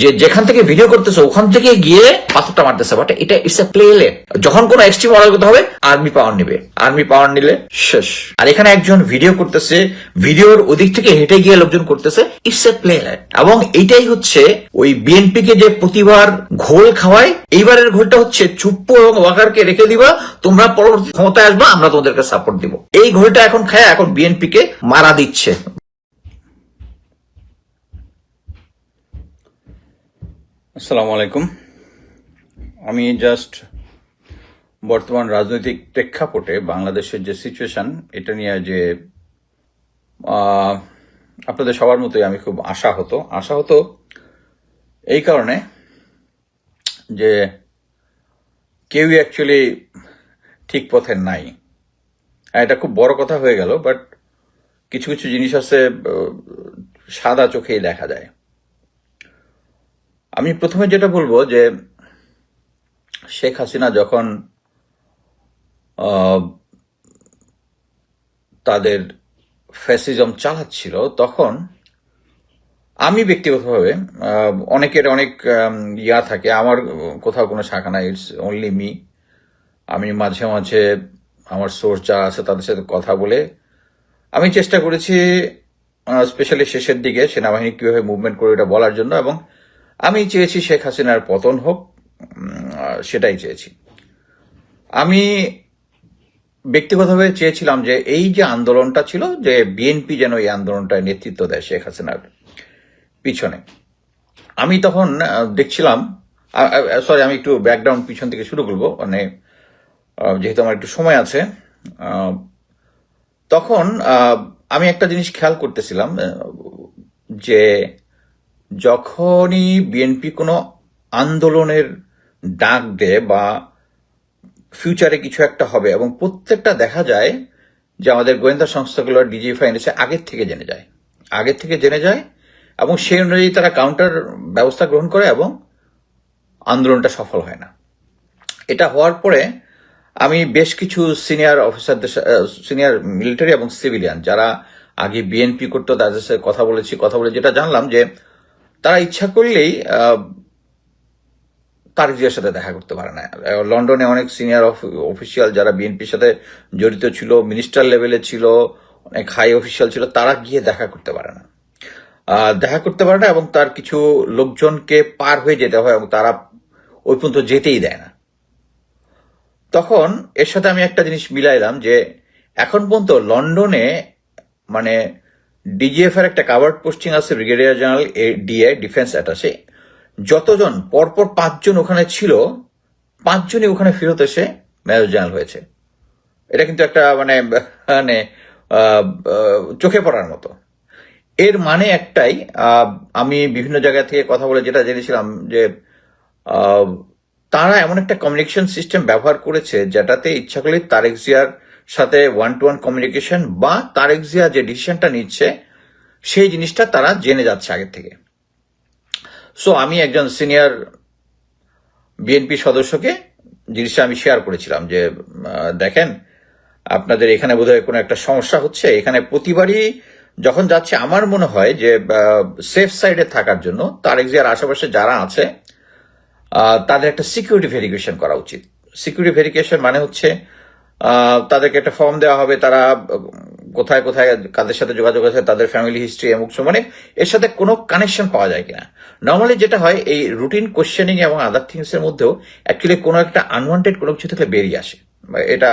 যে যেখান থেকে ভিডিও করতেছে, ওখান থেকে গিয়ে পাথরটা মারতেছে। বাট এটা ইটস এ প্লেলেট যখন কোন এক্সট্রিম অর্ডার করতে হবে আর্মি পাওয়ার নিবে। আর্মি পাওয়ার নিলে শেষ। আর এখানে একজন ভিডিও করতেছে ভিডিওর ওদিক থেকে হেঁটে গিয়ে লোকজন করতেছে ইটস এ প্লেলেট এবং এইটাই হচ্ছে ওই বিএনপি কে যে প্রতিবার ঘোল খাওয়ায়, এইবারের ঘোলটা হচ্ছে চুপ্পু এবং ওয়াকারকে রেখে দিবা, তোমরা পরবর্তী ক্ষমতায় আসবা, আমরা তোমাদেরকে সাপোর্ট দিব। এই ঘোলটা এখন খায় এখন বিএনপি কে মারা দিচ্ছে। আসসালামু আলাইকুম। আমি জাস্ট বর্তমান রাজনৈতিক প্রেক্ষাপটে বাংলাদেশের যে সিচুয়েশন এটা নিয়ে যে আপনাদের সবার মতোই আমি খুব আশা হতো আশা হতো এই কারণে যে কেউই অ্যাকচুয়ালি ঠিক পথে নাই। হ্যাঁ, এটা খুব বড় কথা হয়ে গেল বাট কিছু কিছু জিনিস আছে সাদা চোখেই দেখা যায়। আমি প্রথমে যেটা বলব যে শেখ হাসিনা যখন তাদের ফ্যাসিজম চালাচ্ছিল, তখন আমি ব্যক্তিগতভাবে অনেকের অনেক ইয়া থাকে। আমার কোথাও কোনো শাখা নাই ইটস অনলি মি আমি মাঝে মাঝে আমার সোর্স যারা আছে তাদের সাথে কথা বলে আমি চেষ্টা করেছি স্পেশালি শেষের দিকে সেনাবাহিনী কীভাবে মুভমেন্ট করে এটা বলার জন্য এবং আমি চেয়েছি শেখ হাসিনার পতন হোক সেটাই চেয়েছি। আমি ব্যক্তিগতভাবে চেয়েছিলাম যে এই যে আন্দোলনটা ছিল, যে বিএনপি যেন এই আন্দোলনটায় নেতৃত্ব দেয় শেখ হাসিনার পিছনে। আমি তখন দেখছিলাম সরি আমি একটু ব্যাকগ্রাউন্ড পিছন থেকে শুরু করব মানে যেহেতু আমার একটু সময় আছে তখন আমি একটা জিনিস খেয়াল করতেছিলাম যে যখনই বিএনপি কোনো আন্দোলনের ডাক দেয় বা ফিউচারে কিছু একটা হবে এবং প্রত্যেকটা দেখা যায় যে আমাদের গোয়েন্দা সংস্থাগুলোর ডিজিএফআই এনেছে আগের থেকে জেনে যায়। আগের থেকে জেনে যায় এবং সেই অনুযায়ী তারা কাউন্টার ব্যবস্থা গ্রহণ করে এবং আন্দোলনটা সফল হয় না। এটা হওয়ার পরে আমি বেশ কিছু সিনিয়র অফিসারদের সিনিয়র মিলিটারি এবং সিভিলিয়ান যারা আগে বিএনপি করতো, তাদের সাথে কথা বলেছি, কথা বলে যেটা জানলাম যে তারা ইচ্ছা করলেই তারেক জিয়ার সাথে দেখা করতে পারে না। লন্ডনে অনেক সিনিয়র অফিসিয়াল যারা বিএনপির সাথে জড়িত ছিল মিনিস্টার লেভেলে ছিল, অনেক হাই অফিসিয়াল ছিল, তারা গিয়ে দেখা করতে পারে না। দেখা করতে পারে না এবং তার কিছু লোকজনকে পার হয়ে যেতে হয় এবং তারা ওই পর্যন্ত যেতেই দেয় না। তখন এর সাথে আমি একটা জিনিস মিলাইলাম যে, এখন পর্যন্ত লন্ডনে মানে ডিজিএফ এর একটা কাভার্ড পোস্টিং আছে brigadier general a DA defence attache যতজন, পরপর পাঁচজন ওখানে ছিল, পাঁচজনই ওখানে ফেরত এসে মেজর জেনারেল হয়েছে। এটা কিন্তু একটা মানে মানে চোখে পড়ার মতো। এর মানে একটাই আমি বিভিন্ন জায়গা থেকে কথা বলে যেটা জেনেছিলাম যে তারা এমন একটা কমিউনিকেশন সিস্টেম ব্যবহার করেছে যেটাতে ইচ্ছা করলে তারেক জিয়ার সাথে ওয়ান টু ওয়ান কমিউনিকেশন বা তারেক জিয়া যে ডিসিশনটা নিচ্ছে, সেই জিনিসটা তারা জেনে যাচ্ছে আগের থেকে। সো আমি একজন সিনিয়র বিএনপি সদস্যকে জিনিসটা আমি শেয়ার করেছিলাম যে দেখেন, আপনাদের এখানে বোধহয় কোনো একটা সমস্যা হচ্ছে। এখানে প্রতিবারই যখন যাচ্ছে, আমার মনে হয় যে সেফ সাইডে থাকার জন্য তারেক জিয়ার আশেপাশে যারা আছে তাদের একটা সিকিউরিটি ভেরিফিকেশন করা উচিত। সিকিউরিটি ভেরিফিকেশন মানে হচ্ছে তাদেরকে একটা ফর্ম দেওয়া হবে, তারা কোথায় কোথায় কাদের সাথে যোগাযোগ আছে, তাদের ফ্যামিলি হিস্ট্রি এমন কিছু মানে এর সাথে কোনো কানেকশন পাওয়া যায় কিনা। নর্মালি যেটা হয়, এই রুটিন কোশ্চেনিং এবং আদার থিংস এর মধ্যেও অ্যাকচুয়ালি কোনো একটা আনওয়ান্টেড কোনো কিছু থেকে বেরিয়ে আসে। এটা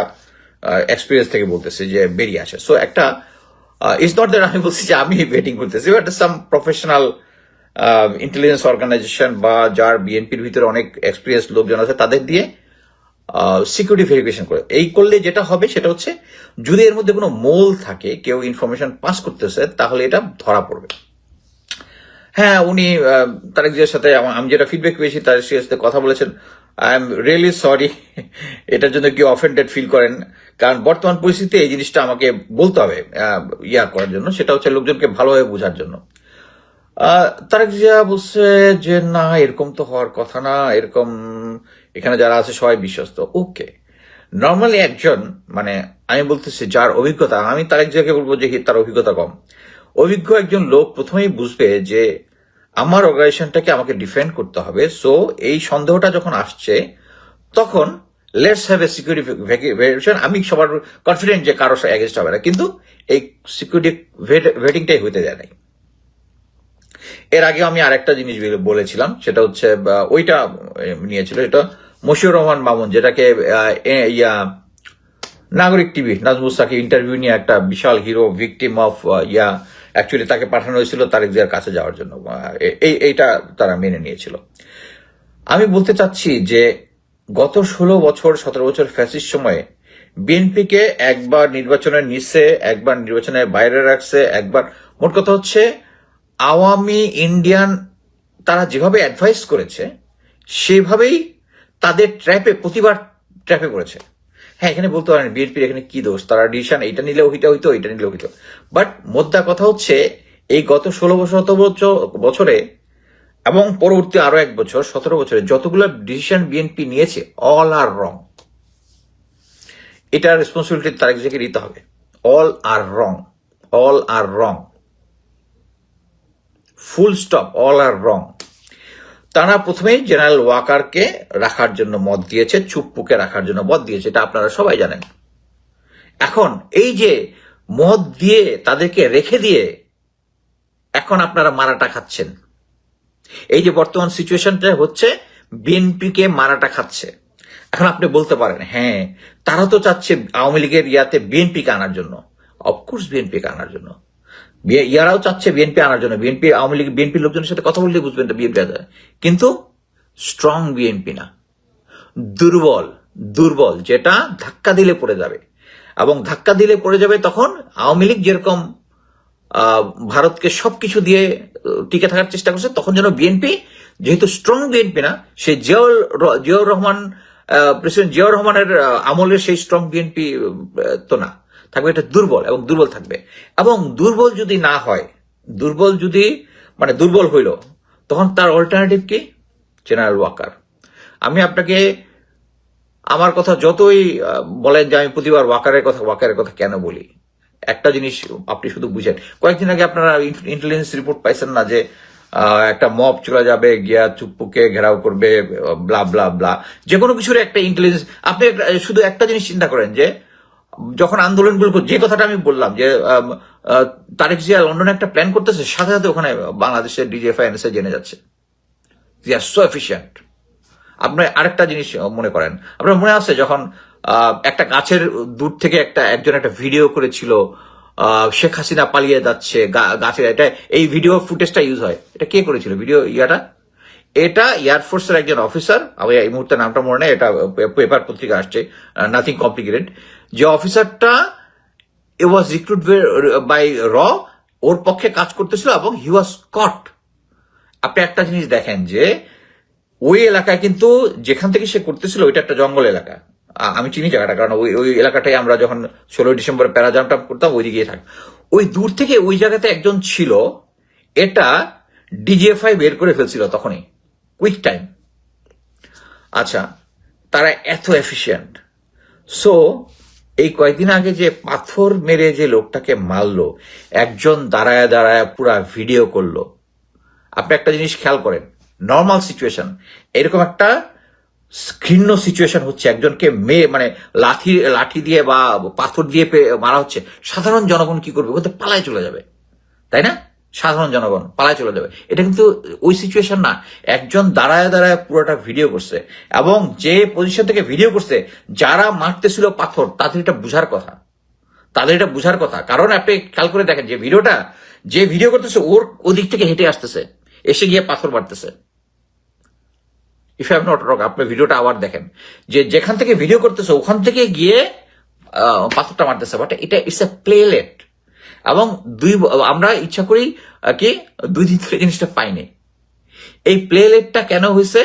এক্সপিরিয়েন্স থেকে বলতেছে যে বেরিয়ে আসে। সো একটা ইজ নট দ্যাট আমি বলছি যে আমি ওয়েটিং করতেছি but some professional intelligence organisation বা যার বিএনপির ভিতরে অনেক এক্সপিরিয়েন্স লোকজন আছে, তাদের দিয়ে সিকিউরিটি ভেরিফিকেশন করে। এই করলে যেটা হবে সেটা হচ্ছে, যদি এর মধ্যে কোনো মোল থাকে, কেউ ইনফরমেশন পাস করতেছে, তাহলে এটা ধরা পড়বে। হ্যাঁ উনি তারেক জিয়ার সাথে আমা- যেটা ফিডব্যাক পেয়েছি তার সাথে কথা বলেছেন। আই এম রিয়েলি সরি এটার জন্য কেউ অফেন্ডেড ফিল করেন? কারণ বর্তমান পরিস্থিতিতে এই জিনিসটা আমাকে বলতে হবে ইয়া করার জন্য। সেটা হচ্ছে লোকজনকে ভালোভাবে বোঝার জন্য। তারেক জিয়া বলছে যে, না, এরকম তো হওয়ার কথা না। এরকম এখানে যারা আছে সবাই বিশ্বস্ত। ওকে। নর্মালি একজন মানে আমি বলতেছি যার অভিজ্ঞতা, আমি তারেক জিয়াকে বলব যে তার অভিজ্ঞতা কম। অভিজ্ঞ একজন লোক প্রথমেই বুঝবে যে, আমার অর্গানাইজেশনটাকে আমাকে ডিফেন্ড করতে হবে। সো এই সন্দেহটা যখন আসছে, তখন let's have a security verification আমি সবার কনফিডেন্ট যে কারও এগেনস্ট হবে না। কিন্তু এই সিকিউরিটি ভেটিংটাই হইতে দেয় নাই। এর আগে আমি আরেকটা জিনিস বলেছিলাম, সেটা হচ্ছে ওইটা নিয়েছিল, এটা মশিউর রহমান মামুন, যেটাকে ইয়া, নাগরিক টিভি, নাজমুস সাকি ইন্টারভিউ নিয়ে একটা বিশাল hero victim of yeah actually তাকে পাঠানো হয়েছিল তারেক জিয়ার কাছে যাওয়ার জন্য এই, এইটা তারা মেনে নিয়েছিল। আমি বলতে চাচ্ছি যে গত ষোলো বছর, সতেরো বছর ফ্যাসিস সময়ে বিএনপিকে একবার নির্বাচনের নিচে, একবার নির্বাচনের বাইরে রাখছে, একবার, মোট কথা হচ্ছে আওয়ামী ইন্ডিয়ান তারা যেভাবে অ্যাডভাইস করেছে, সেভাবেই তাদের ট্র্যাপে প্রতিবার ট্র্যাপে পড়েছে। হ্যাঁ এখানে বলতে পারেন, বিএনপির এখানে কি দোষ? তারা ডিসিশন এটা নিলে ওইটা হইতো এটা নিলে হইতো। বাট মোদ্দা কথা হচ্ছে, এই গত ষোলো বছর বছর- এবং পরবর্তী আরও এক বছর, সতেরো বছরে যতগুলো ডিসিশন বিএনপি নিয়েছে অল আর রং এটা রেসপন্সিবিলিটি তারেক জিয়াকে নিতে হবে। All are wrong all are wrong full stop all are wrong তারা প্রথমেই জেনারেল ওয়াকারকে রাখার জন্য মত দিয়েছে চুপ্পুকে রাখার জন্য মত দিয়েছে, এটা আপনারা সবাই জানেন। এখন এই যে মত দিয়ে তাদেরকে রেখে দিয়ে এখন আপনারা মারাটা খাচ্ছেন। এই যে বর্তমান সিচুয়েশনটা হচ্ছে, বিএনপিকে মারাটা খাচ্ছে। এখন আপনি বলতে পারেন হ্যাঁ তারা তো চাচ্ছে আওয়ামী লীগের ইয়াতে বিএনপিকে আনার জন্য। অফকোর্স বিএনপিকে আনার জন্য। ইয়ারাও চাচ্ছে বিএনপি আনার জন্য। বিএনপি, আওয়ামী লীগ বিএনপি লোকজনের সাথে কথা বললে বুঝবেন বিএনপি কিন্তু স্ট্রং বিএনপি না। দুর্বল দুর্বল, যেটা ধাক্কা দিলে পড়ে যাবে। এবং ধাক্কা দিলে পড়ে যাবে তখন আওয়ামী লীগ যেরকম ভারতকে সবকিছু দিয়ে টিকে থাকার চেষ্টা করছে, তখন যেন বিএনপি, যেহেতু স্ট্রং বিএনপি না, সে জিয়াউল জিয়াউর রহমান প্রেসিডেন্ট জিয়াউর রহমানের আমলের সেই স্ট্রং বিএনপি তো না। থাকবে, এটা দুর্বল এবং দুর্বল থাকবে। এবং দুর্বল যদি না হয়, দুর্বল যদি মানে দুর্বল হইল, তখন তার অল্টারনেটিভ কি? জেনারেল ওয়াকার আমি আপনাকে আমার কথা যতই বলেন যে আমি প্রতিবার ওয়াকারের কথা ওয়াকারের কথা কেন বলি? একটা জিনিস আপনি শুধু বুঝেন। কয়েকদিন আগে আপনারা ইন্টেলিজেন্স রিপোর্ট পাইছেন না যে একটা মব চলে যাবে, গিয়া চুপ্পুকে ঘেরাও করবে ব্লা ব্লা ব্লা যে কোনো কিছুর একটা ইন্টেলিজেন্স আপনি শুধু একটা জিনিস চিন্তা করেন যে যখন আন্দোলনগুলো কর- যে কথাটা আমি বললাম, যে তারেক জিয়া লন্ডনে একটা প্ল্যান করতেছে, সাথে সাথে ওখানে বাংলাদেশের ডিজিএফআই এনএসএ জেনে যাচ্ছে। দে আর সো এফিসিয়েন্ট আপনি আরেকটা জিনিস মনে করেন। আপনার মনে আছে যখন একটা গাছের দূর থেকে একটা, একজন একটা ভিডিও করেছিল শেখ হাসিনা পালিয়ে যাচ্ছে গাছের, এটা, এই ভিডিও ফুটেজটা ইউজ হয়। এটা কে করেছিল? ভিডিও ইয়াটা? এটা এয়ারফোর্সের একজন অফিসার আমি এই মুহূর্তে নামটা মনে নেই, এটা পেপার পত্রিকা আসছে নাথিং কমপ্লিকেটেড যে অফিসারটা এ ওয়াজ রিক্রুট বাই র ওর পক্ষে কাজ করতেছিল এবং হি ওয়াজ কট আপনি একটা জিনিস দেখেন যে, ওই এলাকায় কিন্তু যেখান থেকে সে করতেছিল, ওইটা একটা জঙ্গল এলাকা। আমি চিনি জায়গাটা, কারণ ওই ওই এলাকাটাই আমরা যখন ষোলোই ডিসেম্বরে প্যারাজামটা করতাম, ওই দিকে থাক। ওই দূর থেকে ওই জায়গাতে একজন ছিল, এটা ডিজিএফআই বের করে ফেলছিল তখনই কুইক টাইম আচ্ছা তারা এত এফিশিয়েন্ট সো এই কয়েকদিন আগে যে পাথর মেরে যে লোকটাকে মারলো, একজন দাঁড়ায় দাঁড়ায় পুরা ভিডিও করল। আপনি একটা জিনিস খেয়াল করেন নর্মাল সিচুয়েশন এরকম একটা ঘৃণ্য সিচুয়েশন হচ্ছে একজনকে মেয়ে মানে লাঠি লাঠি দিয়ে বা পাথর দিয়ে মারা হচ্ছে, সাধারণ জনগণ কি করবে? ওতে পালায় চলে যাবে। তাই না? সাধারণ জনগণ পালায় চলে যাবে। এটা কিন্তু ওই সিচুয়েশন না। একজন দাঁড়ায় দাঁড়ায় পুরোটা ভিডিও করছে এবং যে পজিশন থেকে ভিডিও করছে, যারা মারতেছিল পাথর, তাদের এটা বুঝার কথা। তাদের এটা বুঝার কথা। কারণ আপনি খেয়াল করে দেখেন যে ভিডিওটা যে ভিডিও করতেছে, ওর ওদিক থেকে হেঁটে আসতেছে। এসে গিয়ে পাথর মারতেছে। ইফ হ্যাভ নট রক আপনি ভিডিওটা আবার দেখেন। যে যেখান থেকে ভিডিও করতেছে, ওখান থেকে গিয়ে পাথরটা মারতেছে। বাট এটা ইটস এ প্লেলেট এবং দুই আমরা ইচ্ছা করি কি, দুই দিন ধরে জিনিসটা পাইনি। এই প্লে প্লেলেটটা কেন হয়েছে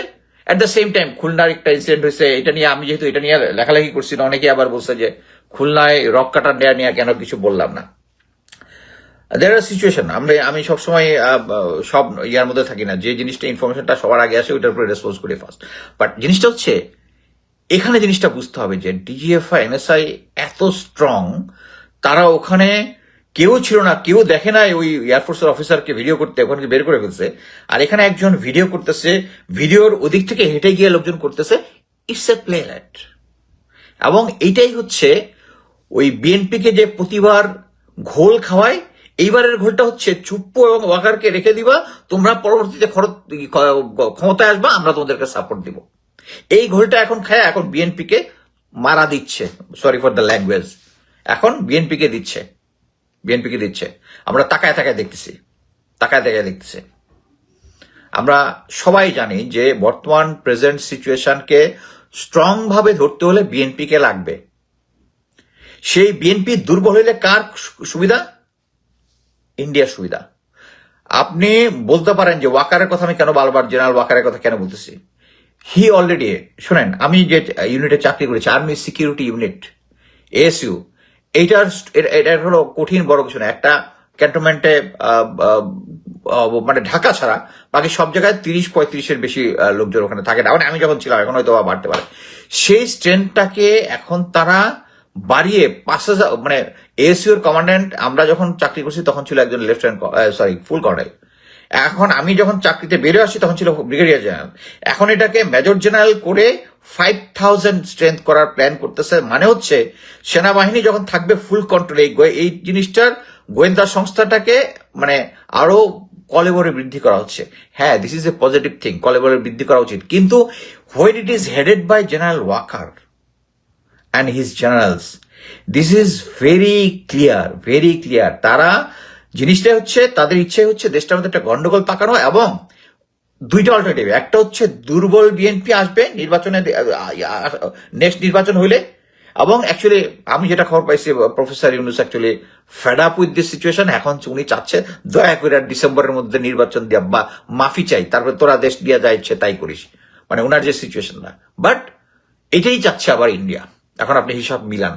এট দ্য সেম টাইম খুলনার একটা ইনসিডেন্ট হয়েছে এটা নিয়ে আমি যেহেতু এটা নিয়ে লেখালেখি করছি না অনেকে আবার বলছে যে খুলনায় রক কাটার নেওয়া নিয়ে কেন কিছু বললাম না। দের আর সিচুয়েশন আমরা, আমি সবসময় সব ইয়ার মধ্যে থাকি না, যে জিনিসটা ইনফরমেশনটা সবার আগে আসে, ওইটার উপরে রেসপন্স করি ফার্স্ট বাট জিনিসটা হচ্ছে, এখানে জিনিসটা বুঝতে হবে যে ডিজিএফআই এনএসআই এত স্ট্রং তারা ওখানে কেউ ছিল না, কেউ দেখে না ওই এয়ারফোর্সের অফিসারকে ভিডিও করতে ওখানে বের করে ফেলছে। আর এখানে একজন ভিডিও করতেছে ভিডিওর ওদিক থেকে হেঁটে গিয়ে লোকজন করতেছে ইটস এ প্লে রাইট এবং এইটাই হচ্ছে ওই বিএনপিকে যে প্রতিবার ঘোল খাওয়ায়, এইবারের ঘোলটা হচ্ছে চুপ্পু এবং ওয়াকারকে রেখে দিবা, তোমরা পরবর্তীতে খরচ, ক্ষমতায় আসবা, আমরা তোমাদেরকে সাপোর্ট দিব। এই ঘোলটা এখন খায় এখন বিএনপিকে মারা দিচ্ছে সরি ফর দ্য ল্যাঙ্গুয়েজ এখন বিএনপিকে দিচ্ছে। বিএনপিকে দিচ্ছে? আমরা তাকায় তাকায় দেখতেছি। তাকায় তাকায় দেখতেছি। আমরা সবাই জানি যে বর্তমান প্রেজেন্ট সিচুয়েশনকে স্ট্রং ভাবে ধরতে হলে বিএনপিকে লাগবে। সেই বিএনপি দুর্বল হলে কার সুবিধা? ইন্ডিয়ার সুবিধা। আপনি বলতে পারেন যে ওয়াকারের কথা আমি কেন বারবার জেনারেল ওয়াকারের কথা কেন বলতেছি? হি অলরেডি শোনেন, আমি যে ইউনিটে চাকরি করেছি আর্মি সিকিউরিটি ইউনিট এএসইউ এইটার এটা- হলো কঠিন বড় কিছু না। একটা ক্যান্টনমেন্টে মানে ঢাকা ছাড়া বাকি সব জায়গায় তিরিশ, পঁয়ত্রিশের বেশি লোকজন ওখানে থাকে না। মানে আমি যখন ছিলাম, এখন হয়তো বাড়তে পারে। সেই স্ট্রেংথটাকে এখন তারা বাড়িয়ে পাঁচ হাজার মানে এএসইউর কমান্ড্যান্ট আমরা যখন চাকরি করছি, তখন ছিল একজন লেফটেন্যান্ট সরি ফুল কর্নেল এখন আমি যখন চাকরিতে বেরিয়ে আসি, তখন ছিল ব্রিগেডিয়ার জেনারেল এখন এটাকে মেজর জেনারেল করে ফাইভ থাউজেন্ড স্ট্রেংথ করার প্ল্যান করতেছে। মানে হচ্ছে সেনাবাহিনী যখন থাকবে ফুল কন্ট্রোলে এই জিনিসটার গোয়েন্দা সংস্থাটাকে মানে আরও কলেবরে বৃদ্ধি করা হচ্ছে। হ্যাঁ this is a positive thing কলেবরে বৃদ্ধি করা উচিত। কিন্তু when it is headed by general Waker and his generals this is very clear, very clear তারা জিনিসটা হচ্ছে তাদের ইচ্ছে হচ্ছে দেশটার মধ্যে একটা গন্ডগোল পাকানো এবং দুইটা অল্টারনেটিভ একটা হচ্ছে দুর্বল বিএনপি আসবে নির্বাচনে নেক্সট নির্বাচন হইলে, এবং অ্যাকচুয়ালি আমি যেটা খবর পাইছি professor Yunus actually fed up with this situation এখন উনি চাচ্ছে দয়া করে ডিসেম্বরের মধ্যে নির্বাচন দিয়া বা মাফি চাই, তারপরে তোরা দেশ দিয়া যা ইচ্ছে তাই করিস। মানে ওনার যে সিচুয়েশন না। বাট এটাই চাচ্ছে আবার ইন্ডিয়া এখন আপনি হিসাব মিলান।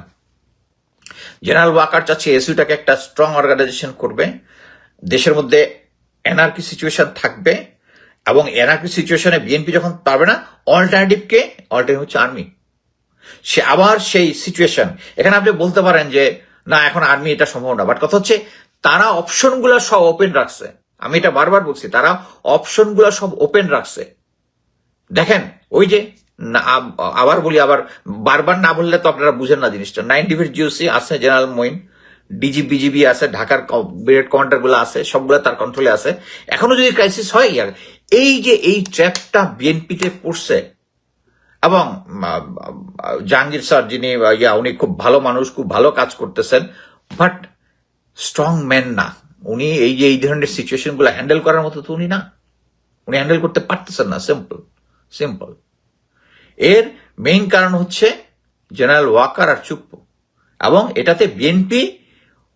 জেনারেল ওয়াকার চাচ্ছে এসইউটাকে একটা স্ট্রং অর্গানাইজেশন করবে। দেশের মধ্যে এনআরকি সিচুয়েশন থাকবে। এবং এনআরকি সিচুয়েশনে বিএনপি যখন পারবে না অল্টারনেটিভ কে অল্টারনেটিভ হচ্ছে আর্মি সে আবার সেই সিচুয়েশন এখানে আপনি বলতে পারেন যে না এখন আর্মি এটা সম্ভব না বাট কথা হচ্ছে তারা অপশনগুলো সব ওপেন রাখছে। আমি এটা বারবার বলছি তারা অপশনগুলো সব ওপেন রাখছে। দেখেন ওই যে না, আব- আবার বলি আবার বারবার না বললে তো আপনারা বুঝেন না জিনিসটা। নাইন ডিভিট জিওসি আছে জেনারেল মইন ডিজি বিজিবি আছে ঢাকার ব্রিগেড কমান্ডারগুলো আছে সবগুলো তার কন্ট্রোলে আছে। এখনও যদি ক্রাইসিস হয় এই যে এই ট্র্যাপটা বিএনপিতে পড়ছে, এবং জাহাঙ্গীর স্যার যিনি ইয়া, উনি খুব ভালো মানুষ, খুব ভালো কাজ করতেছেন, বাট স্ট্রং ম্যান না। উনি এই যে, এই ধরনের সিচুয়েশনগুলো হ্যান্ডেল করার মতো তো উনি না। উনি হ্যান্ডেল করতে পারতেছেন না, সিম্পল সিম্পল। এর মেইন কারণ হচ্ছে জেনারেল ওয়াকার আর চুপ্পু, এবং এটাতে বিএনপি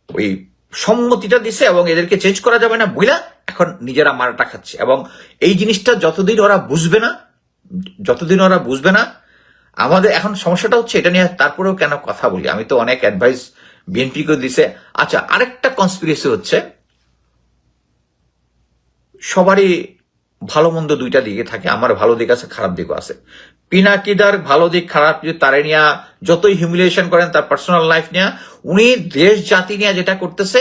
ওই সম্মতিটা দিছে এবং এদেরকে চেঞ্জ করা যাবে না। বুঝলা এখন নিজেরা মারাটা খাচ্ছে এবং এই জিনিসটা যতদিন ওরা বুঝবে না, যতদিন ওরা বুঝবে না, আমাদের এখন সমস্যাটা হচ্ছে এটা নিয়ে তারপরেও কেন কথা বলি? আমি তো অনেক অ্যাডভাইস বিএনপিকে দিছে। আচ্ছা আরেকটা কনস্পিরেসি হচ্ছে। সবারই ভালো মন্দ দুইটা দিকে থাকে, আমার ভালো দিক আছে, খারাপ দিকও আছে। পিনাকিদার ভালো দিক, খারাপ যদি তারে নিয়ে যতই হিউমিলিয়েশন করেন, তার পার্সোনাল লাইফ নিয়ে, উনি দেশ, জাতি নিয়ে যেটা করতেছে,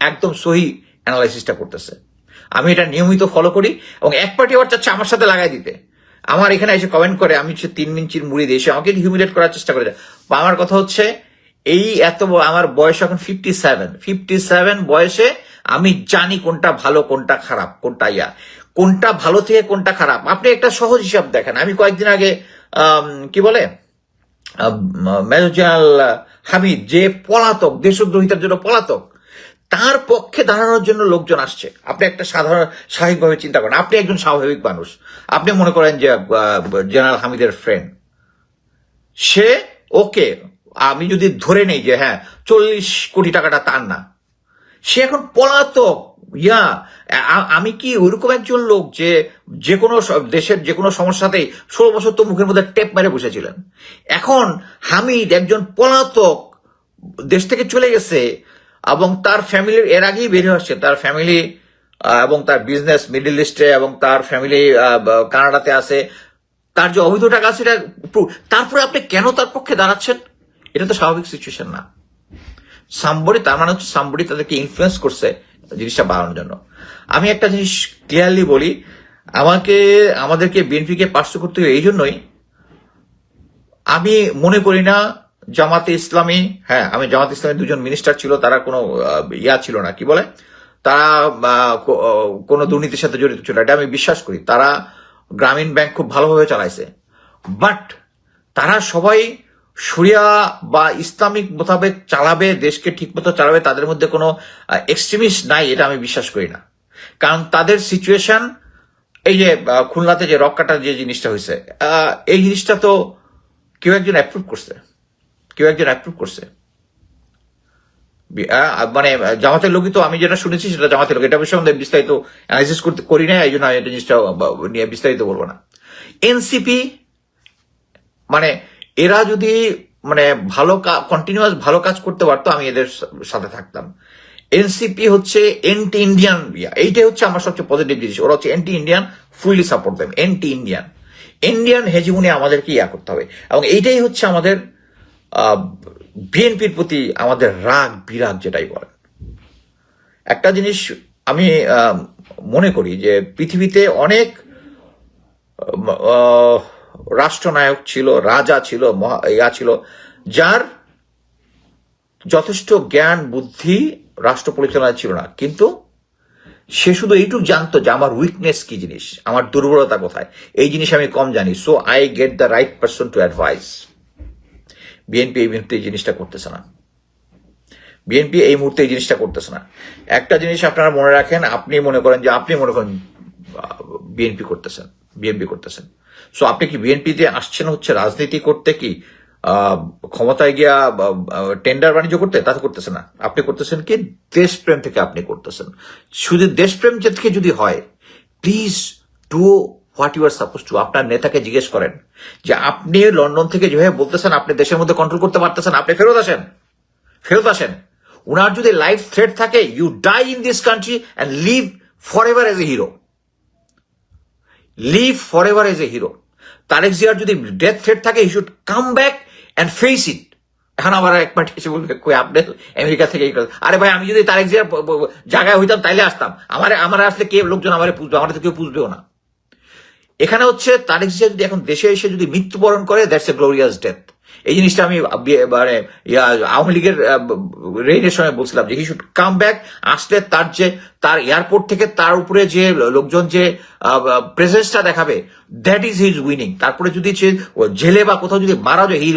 একদম সহি অ্যানালাইসিসটা করতেছে। আমি এটা নিয়মিত ফলো করি এবং এক পার্টি আবার চাচ্ছে আমার সাথে লাগাই দিতে। আমার এখানে এসে কমেন্ট করে, আমি হচ্ছে তিন মিনিটের মুড়ি দিয়ে এসে আমাকে হিউমিলেট করার চেষ্টা করে। আমার কথা হচ্ছে, এই এত আমার বয়স এখন ফিফটি সেভেন ফিফটি সেভেন বয়সে আমি জানি কোনটা ভালো, কোনটা খারাপ, কোনটা ইয়া। কোনটা ভালো থেকে কোনটা খারাপ? আপনি একটা সহজ হিসাব দেখেন। আমি কয়েকদিন আগে কি বলে? মেজর জেনারেল হামিদ, যে পলাতক, দেশদ্রোহিতার জন্য পলাতক, তার পক্ষে দাঁড়ানোর জন্য লোকজন আসছে। আপনি একটা সাধারণ, স্বাভাবিকভাবে চিন্তা করেন। আপনি একজন স্বাভাবিক মানুষ। আপনি মনে করেন যে জেনারেল হামিদের ফ্রেন্ড সে ওকে, আমি যদি ধরে নেই যে হ্যাঁ চল্লিশ কোটি টাকাটা তার না। সে এখন পলাতক। ইয়া আমি কি ওইরকম একজন লোক যে যে কোনো দেশের যে কোনো সমস্যাতেই ষোলো বছর তো মুখের মধ্যে টেপ মেরে বসেছিলেন। এখন হামিদ একজন পলাতক দেশ থেকে চলে গেছে এবং তার ফ্যামিলির এর আগেই বেরিয়ে আসছে তার ফ্যামিলি এবং তার বিজনেস মিডল ইস্টে এবং তার ফ্যামিলি কানাডাতে আছে। তার যে অবৈধ টাকা আছে, এটা তারপরে আপনি কেন তার পক্ষে দাঁড়াচ্ছেন? এটা তো স্বাভাবিক সিচুয়েশন না। সাম্বরি তার মানে হচ্ছে সাম্বরি তাদেরকে ইনফ্লুয়েন্স করছে। জিনিসটা বাড়ানোর জন্য। আমি একটা জিনিস ক্লিয়ারলি বলি, আমাকে, আমাদেরকে বিএনপিকে পার্শ্ব করতে হবে এই জন্যই আমি মনে করি না জামাতে ইসলামী হ্যাঁ আমি জামাতে ইসলামী দুজন মিনিস্টার ছিল, তারা কোনো ইয়া ছিল না, কি বলে? তারা কোনো দুর্নীতির সাথে জড়িত ছিল। এটা আমি বিশ্বাস করি। তারা গ্রামীণ ব্যাংক খুব ভালোভাবে চালাইছে। বাট তারা সবাই শরিয়া বা ইসলামিক মোতাবেক চালাবে, দেশকে ঠিকমতো চালাবে, তাদের মধ্যে কোনো এক্সট্রিমিস্ট নাই, এটা আমি বিশ্বাস করি না। কারণ তাদের সিচুয়েশন এই যে খুলনাতে যে রক কাটার যে জিনিসটা হয়েছে এই জিনিসটা তো কেউ একজন অ্যাপ্রুভ করছে। কেউ একজন অ্যাপ্রুভ করছে। মানে জামাতের লোকই তো, আমি যেটা শুনেছি সেটা জামাতের লোক। এটা বিষয়ে আমাদের বিস্তারিত অ্যানালিসিস করতে করি না এই জন্য আমি এটা জিনিসটা নিয়ে বিস্তারিত বলব না। এনসিপি মানে এরা যদি মানে ভালো কন্টিনিউয়াস ভালো কাজ করতে পারতো, আমি এদের সাথে থাকতাম। এনসিপি হচ্ছে এন্টি ইন্ডিয়ান এইটাই হচ্ছে আমার সবচেয়ে পজিটিভ জিনিস ওরা হচ্ছে anti Indian fully support them anti Indian Indian hegemony আমাদেরকে ইয়া করতে হবে। এবং এইটাই হচ্ছে আমাদের বিএনপির প্রতি আমাদের রাগ, বিরাগ যেটাই বলেন। একটা জিনিস আমি মনে করি যে পৃথিবীতে অনেক রাষ্ট্রনায়ক ছিল, রাজা ছিল ইয়া ছিল, যার যথেষ্ট জ্ঞান, বুদ্ধি রাষ্ট্র পরিচালনা ছিল না। কিন্তু সে শুধু এইটুকু জানতো যে আমার উইকনেস কি জিনিস, আমার দুর্বলতা কোথায়। এই জিনিস আমি কম জানি so I get the right person to advise BNP এই মুহূর্তে এই জিনিসটা করতেছে না। বিএনপি এই মুহূর্তে এই জিনিসটা করতেছে না। একটা জিনিস আপনারা মনে রাখেন, আপনি মনে করেন যে আপনি মনে করেন বিএনপি করতেছেন বিএনপি করতেছেন। সো আপনি কি বিএনপিতে আসছেন হচ্ছে রাজনীতি করতে কি ক্ষমতায় গিয়া টেন্ডার বাণিজ্য করতে? তা তো করতেছেন না। আপনি করতেছেন কি? দেশপ্রেম থেকে আপনি করতেছেন। শুধু দেশপ্রেম থেকে যদি হয় please to what you are suppose to আপনার নেতাকে জিজ্ঞেস করেন যে, আপনি লন্ডন থেকে যেভাবে বলতেছেন, আপনি দেশের মধ্যে কন্ট্রোল করতে পারতেছেন, আপনি ফেরত আসেন। ফেরত আসেন। উনার যদি লাইফ থ্রেট থাকে you die in this country and live forever as a hero live forever as a hero Tareq জিয়ার যদি ডেথ থ্রেট থাকে he should come back and face it এখন আবার এক পার্টি এসে বলবে, কই আপনি আমেরিকা থেকে আরে ভাই, আমি যদি তারেক জিয়ার জায়গায় হইতাম, তাইলে আসতাম। আমার আমার আসলে কে লোকজন আমার পুজো, আমার তো কেউ পুজবেও না। এখানে হচ্ছে তারেক জিয়া যদি এখন দেশে এসে যদি মৃত্যুবরণ করে দ্যাটস এ গ্লোরিয়াস ডেথ এই জিনিসটা আমি মানে আওয়ামী লীগের রেইনের সময় বলছিলাম যে হি শুড কাম ব্যাক আসলে তার যে, তার এয়ারপোর্ট থেকে তার উপরে যে লোকজন যে প্রেজেন্সটা দেখাবে দ্যাট ইজ হিজ উইনিং তারপরে যদি সে জেলে বা কোথাও যদি মারা যায় he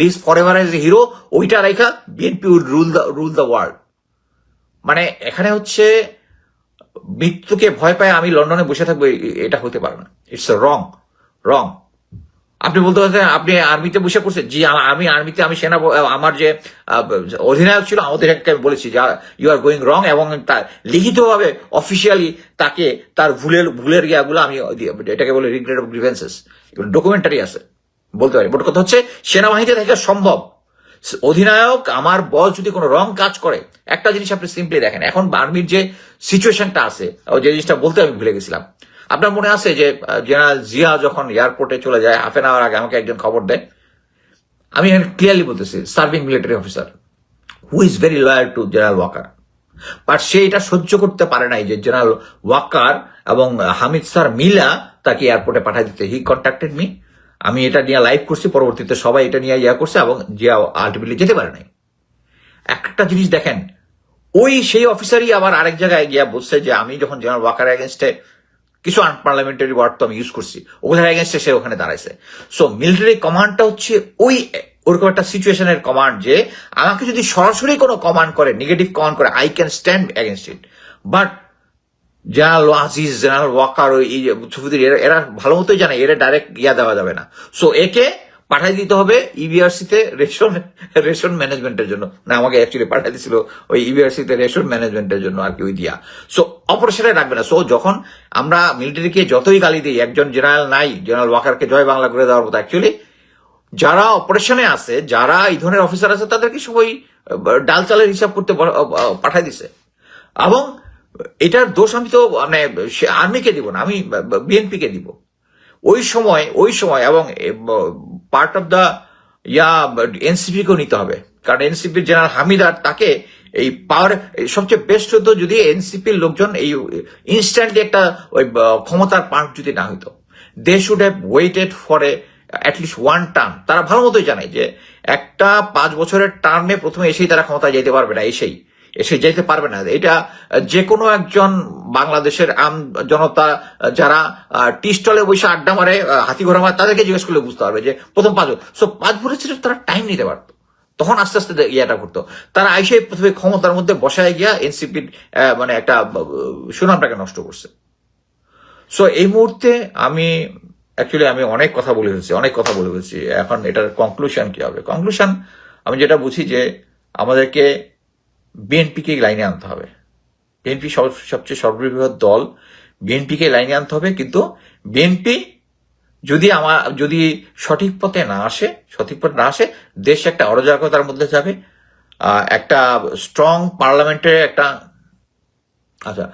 lives forever as a hero ওইটা রেখা BNP would rule the rule the world মানে এখানে হচ্ছে, মৃত্যুকে ভয় পায়, আমি লন্ডনে বসে থাকব এটা হতে পারে না। ইটস রং রং আপনি বলতে পারছেন আপনি আর্মিতে বসে করছেন জি আমি আর্মিতে আমি সেনা আমার যে অধিনায়ক ছিল, আমাদের একটা আমি বলেছি যে ইউ আর গোয়িং রং এবং তার লিখিতভাবে অফিসিয়ালি তাকে তার ভুলের ভুলের ইয়াগুলো আমি এটাকে বলে রিগ্রেট অফ গ্রিভেন্সেস ডকুমেন্টারি আছে, বলতে পারি। মোট কথা হচ্ছে, সেনাবাহিনীতে থেকে সম্ভব। অধিনায়ক, আমার বস যদি কোনো রং কাজ করে, একটা জিনিস আপনি সিম্পলি দেখেন, এখন আর্মির যে সিচুয়েশনটা আছে যে জিনিসটা বলতে আমি ভুলে গেছিলাম। আপনার মনে আছে যে জেনারেল জিয়া যখন এয়ারপোর্টে চলে যায় হাফ এন আওয়ার আগে আমাকে একজন খবর দেয়। আমি ক্লিয়ারলি বলতেছি serving military officer who is very loyal to general Waker but সে এটা সহ্য করতে পারে নাই যে জেনারেল ওয়াকার এবং হামিদ স্যার মিলা তাকে এয়ারপোর্টে পাঠিয়ে দিতে। হি কন্ট্যাক্টেড মি আমি এটা নিয়ে লাইভ করছি, পরবর্তীতে সবাই এটা নিয়ে ইয়া করছে এবং জিয়া আলটিমেটলি যেতে পারে নাই। একটা জিনিস দেখেন, ওই সেই অফিসারই আবার আরেক জায়গায় গিয়া বলছে যে, আমি যখন জেনারেল ওয়াকার এগেনস্টে কিছু আনপার্লামেন্টারি ওয়ার্ড তো আমি ইউজ করছি। ওখানে এগেনস্টে সে ওখানে দাঁড়াইছে। সো মিলিটারি কমান্ডটা হচ্ছে ওই ওরকম একটা সিচুয়েশনের কমান্ড যে, আমাকে যদি সরাসরি কোনো কমান্ড করে নেগেটিভ কমান্ড করে I can stand against it but general Waziz general Waker ওই এরা ভালো মতোই জানে, এরা ডাইরেক্ট ইয়া দেওয়া যাবে না। সো একে পাঠাই দিতে হবে E ইবিআরসি তে রেশন রেশন ম্যানেজমেন্টের জন্য। না, আমাকে অ্যাকচুয়ালি পাঠাই দিছিল ওই E ইবিআরসি তে রেশন ম্যানেজমেন্টের জন্য আর কি, ওই দিয়া। সো অপারেশনে রাখবে না। সো যখন আমরা মিলিটারিকে যতই গালি দিই, একজন জেনারেল নাই জেনারেল ওয়াকারকে জয় বাংলা করে দেওয়ার মতো অ্যাকচুয়ালি যারা অপারেশনে আছে, যারা এই ধরনের অফিসার আছে, তাদেরকে সবাই ডাল চালের হিসাব করতে পাঠাই দিছে। এবং এটার দোষ আমি তো মানে আর্মিকে দিব না, আমি বিএনপি কে দিব। ওই সময় ওই সময় এবং part of the yeah NCP কেও নিতে হবে। কারণ এনসিপির জেনারেল হামিদার তাকে এই পাওয়ার সবচেয়ে বেস্ট হতো যদি এনসিপির লোকজন এই ইনস্ট্যান্টলি একটা ওই ক্ষমতার পার্ট যদি না হইতো। They should have waited for a at least one term তারা ভালো মতোই জানে যে একটা পাঁচ বছরের টার্মে প্রথমে এসেই তারা ক্ষমতায় যেতে পারবে না, এসেই। এসে যেতে পারবে না। এটা যে কোনো একজন বাংলাদেশের আম জনতা, যারা টি স্টলে বসে আড্ডা মারে হাতি ঘোড়া মারে, তাদেরকে জিজ্ঞেস করলে বুঝতে পারবে যে, প্রথম পাঁচ সো পাঁচ বছরের তারা টাইম নিতে পারতো। তখন আস্তে আস্তে ইয়েটা করতো তারা আইসে প্রথমে ক্ষমতার মধ্যে বসায় গিয়া এনসিপির মানে একটা সুনামটাকে নষ্ট করছে। সো এই মুহূর্তে আমি অ্যাকচুয়ালি আমি অনেক কথা বলে ফেলছি, অনেক কথা বলে ফেলছি। এখন এটার কনক্লুশন কি হবে? কনক্লুশন আমি যেটা বুঝি যে, আমাদেরকে বিএনপিকে লাইনে আনতে হবে। বিএনপি সবচেয়ে সর্ববৃহৎ দল বিএনপিকে লাইনে আনতে হবে, কিন্তু বিএনপি যদি আমার যদি সঠিক পথে না আসে, সঠিক পথে না আসে, দেশ একটা অরাজকতার মধ্যে যাবে একটা স্ট্রং পার্লামেন্টের একটা আচ্ছা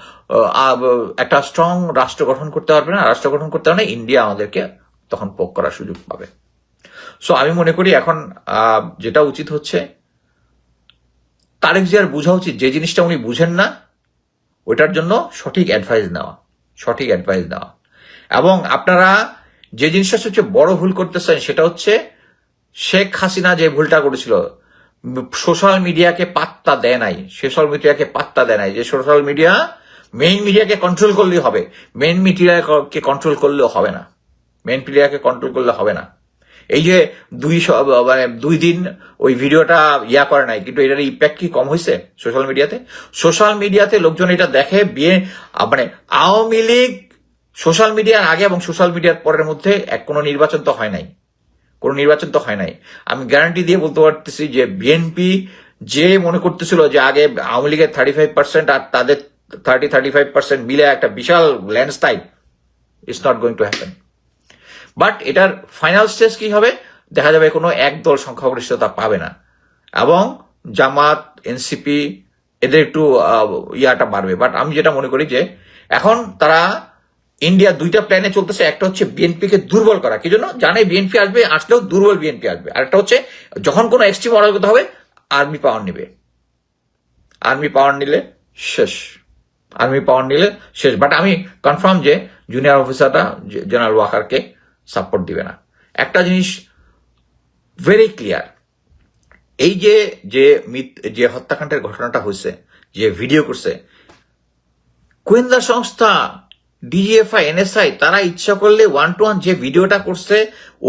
একটা স্ট্রং রাষ্ট্র গঠন করতে পারবে না। রাষ্ট্র গঠন করতে পারলে ইন্ডিয়া আমাদেরকে তখন পোক করার সুযোগ পাবে। সো আমি মনে করি এখন যেটা উচিত হচ্ছে তারেক জিয়ার বোঝা উচিত যে জিনিসটা উনি বুঝেন না, ওইটার জন্য সঠিক অ্যাডভাইস নেওয়া, সঠিক অ্যাডভাইস নেওয়া। এবং আপনারা যে জিনিসটা সবচেয়ে বড় ভুল করতেছেন সেটা হচ্ছে শেখ হাসিনা যে ভুলটা করেছিল, সোশ্যাল মিডিয়াকে পাত্তা দেয় নাই, সোশ্যাল মিডিয়াকে পাত্তা দেয় নাই, যে সোশ্যাল মিডিয়া মেইন মিডিয়াকে কন্ট্রোল করলেই হবে মেইন মিডিয়াকে কন্ট্রোল করলেও হবে না মেইন মিডিয়াকে কন্ট্রোল করলে হবে না। এই যে দুই মানে দুই দিন ওই ভিডিওটা ইয়া করে নাই, কিন্তু এটার ইম্প্যাক্ট কি কম হয়েছে সোশ্যাল মিডিয়াতে সোশ্যাল মিডিয়াতে লোকজন এটা দেখে, বিয়ে মানে আওয়ামী লীগ সোশ্যাল মিডিয়ার আগে এবং সোশ্যাল মিডিয়ার পরের মধ্যে এক কোনো নির্বাচন তো হয় নাই। কোনো নির্বাচন তো হয় নাই। আমি গ্যারান্টি দিয়ে বলতে পারতেছি যে বিএনপি যে মনে করতেছিল যে আগে আওয়ামী লীগের থার্টি ফাইভ পার্সেন্ট আর তাদের থার্টি থার্টি ফাইভ পার্সেন্ট মিলে একটা বিশাল landslide it's not going to happen but এটার ফাইনাল স্টেজ কি হবে? দেখা যাবে কোনো একদল সংখ্যাগরিষ্ঠতা পাবে না। এবং জামাত এনসিপি এদের একটু ইয়াটা বাড়বে। বাট আমি যেটা মনে করি যে এখন তারা ইন্ডিয়া দুইটা প্ল্যানে চলতেছে। একটা হচ্ছে বিএনপি কে দুর্বল করা। কি জন্য? জানে বিএনপি আসবে, আসলেও দুর্বল বিএনপি আসবে। আর একটা হচ্ছে যখন কোনো এক্সট্রিম অরাজকতা হবে আর্মি পাওয়ার নিবে। আর্মি পাওয়ার নিলে শেষ। আর্মি পাওয়ার নিলে শেষ। বাট আমি কনফার্ম যে জুনিয়র অফিসারটা জেনারেল ওয়াকারকে সাপোর্ট দিবে না। একটা জিনিস ভেরি ক্লিয়ার এই যে যে যে হত্যাকাণ্ডের ঘটনাটা হয়েছে, যে ভিডিও করছে, গোয়েন্দা সংস্থা ডিজিএফআই এনএসআই তারা ইচ্ছা করলে ওয়ান টু ওয়ান যে ভিডিওটা করছে,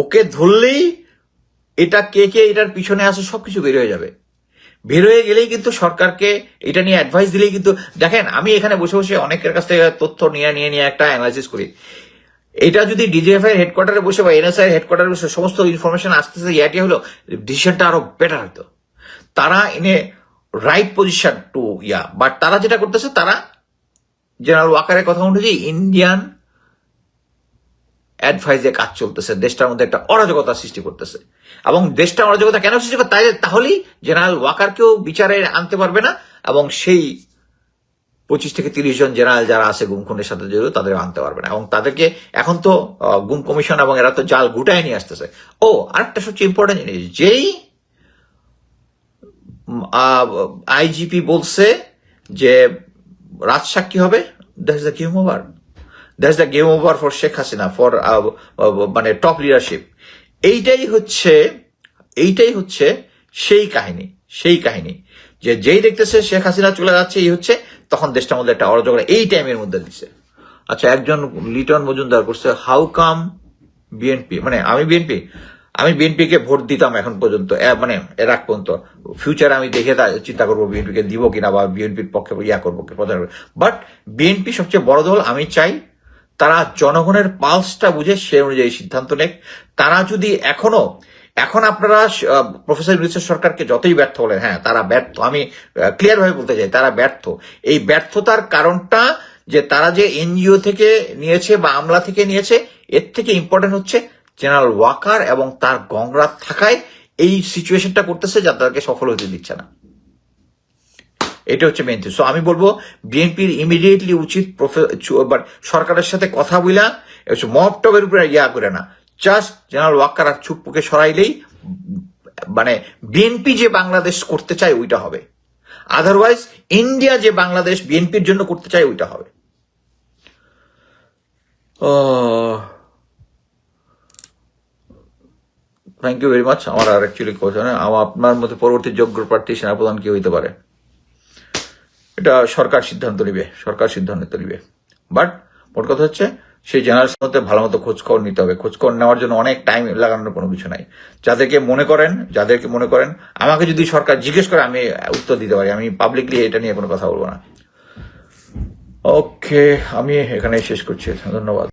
ওকে ধরলেই এটা কে কে এটার পিছনে আছে সবকিছু বের হয়ে যাবে। বের হয়ে গেলেই কিন্তু সরকারকে এটা নিয়ে অ্যাডভাইস দিলেই কিন্তু, দেখেন, আমি এখানে বসে বসে অনেকের কাছ থেকে তথ্য নিয়ে নিয়ে নিয়ে একটা অ্যানালাইসিস করি। এটা যদি ডিজিএফআই হেডকোয়ার্টারে বসে বা এনএসআই হেডকোয়ার্টারে বসে সমস্ত ইনফরমেশন আসতেছে ইয়াটি হলো ডিসিশনটা আরও বেটার হতো তারা in a right position to yeah but তারা যেটা করতেছে, তারা জেনারেল ওয়াকারের কথা অনুযায়ী ইন্ডিয়ান অ্যাডভাইজে কাজ চলতেছে। দেশটার মধ্যে একটা অরাজকতা সৃষ্টি করতেছে। এবং দেশটা অরাজকতা কেন সৃষ্টি করে? তাই তাহলেই জেনারেল ওয়াকারকেও বিচারে আনতে পারবে না, এবং সেই পঁচিশ থেকে তিরিশ জন জেনারেল যারা আছে গুম খুনের সাথে জড়িত তাদের আনতে পারবে না। এবং তাদেরকে এখন তো গুম কমিশন এবং এরা তো জাল গুটায় নিয়ে আসতেছে। ও, আরেকটা সবচেয়ে ইম্পর্টেন্ট জিনিস, যেই আইজিপি বলছে যে রাজ সাক্ষী হবে that's the game over that's the game over for Sheikh Hasina for মানে টপ লিডারশিপ এইটাই হচ্ছে এইটাই হচ্ছে সেই কাহিনী সেই কাহিনী। যে যেই দেখতেছে শেখ হাসিনা চলে যাচ্ছে, এই হচ্ছে তখন দেশটার মধ্যে একটা অরাজক এই টাইমের মধ্যে দিছে। আচ্ছা একজন লিটন মজুমদার করছে হাউ কাম বিএনপি মানে আমি বিএনপি আমি বিএনপি কে ভোট দিতাম এখন পর্যন্ত মানে এর আগ পর্যন্ত। ফিউচারে আমি দেখে চিন্তা করব বিএনপি কে দিব কিনা বা বিএনপির পক্ষে ইয়া করব প্রচার বাট বিএনপি সবচেয়ে বড় দল, আমি চাই তারা জনগণের পালসটা বুঝে সে অনুযায়ী সিদ্ধান্ত নেক। তারা যদি এখনও এখন আপনারা প্রফেসর ইউনুসের সরকারকে যতই ব্যর্থ বলেন হ্যাঁ তারা ব্যর্থ। আমি ক্লিয়ার ভাবে বলতে চাই, তারা ব্যর্থ। এই ব্যর্থতার কারণটা যে তারা যে এনজিও থেকে নিয়েছে বা আমলা থেকে নিয়েছে, এর থেকে ইম্পর্টেন্ট হচ্ছে জেনারেল ওয়াকার এবং তার গংরা থাকায় এই সিচুয়েশনটা করতেছে যা তাদেরকে সফল হতে দিচ্ছে না। এটা হচ্ছে মেন সো আমি বলব বিএনপির ইমিডিয়েটলি উচিত সরকারের সাথে কথা বইলা মব টবের উপরে ইয়া করে না। জাস্ট জেনারেল ওয়াক্কার আর চুপ্পুকে সরাইলেই মানে বিএনপি যে বাংলাদেশ করতে চায় ওইটা হবে। আদারওয়াইজ ইন্ডিয়া যে বাংলাদেশ বিএনপির জন্য করতে চায় ওইটা হবে। থ্যাংক ইউ ভেরি মাচ আমার আর অ্যাকচুয়ালি কথা না আমার, আপনার মধ্যে পরবর্তী যোগ্য প্রার্থী, সেনাপ্রধান কি হইতে পারে। এটা সরকার সিদ্ধান্ত নিবে, সরকার সিদ্ধান্ত নিবে। বাট মোট কথা হচ্ছে সেই জেনারেশন হতে ভালো মতো খোঁজখবর নিতে হবে। খোঁজখবর নেওয়ার জন্য অনেক টাইম লাগানোর কোনো কিছু নাই। যাদেরকে মনে করেন, যাদেরকে মনে করেন, আমাকে যদি সরকার জিজ্ঞেস করে, আমি উত্তর দিতে পারি। আমি পাবলিকলি এটা নিয়ে কোনো কথা বলব না। ওকে আমি এখানে শেষ করছি। ধন্যবাদ।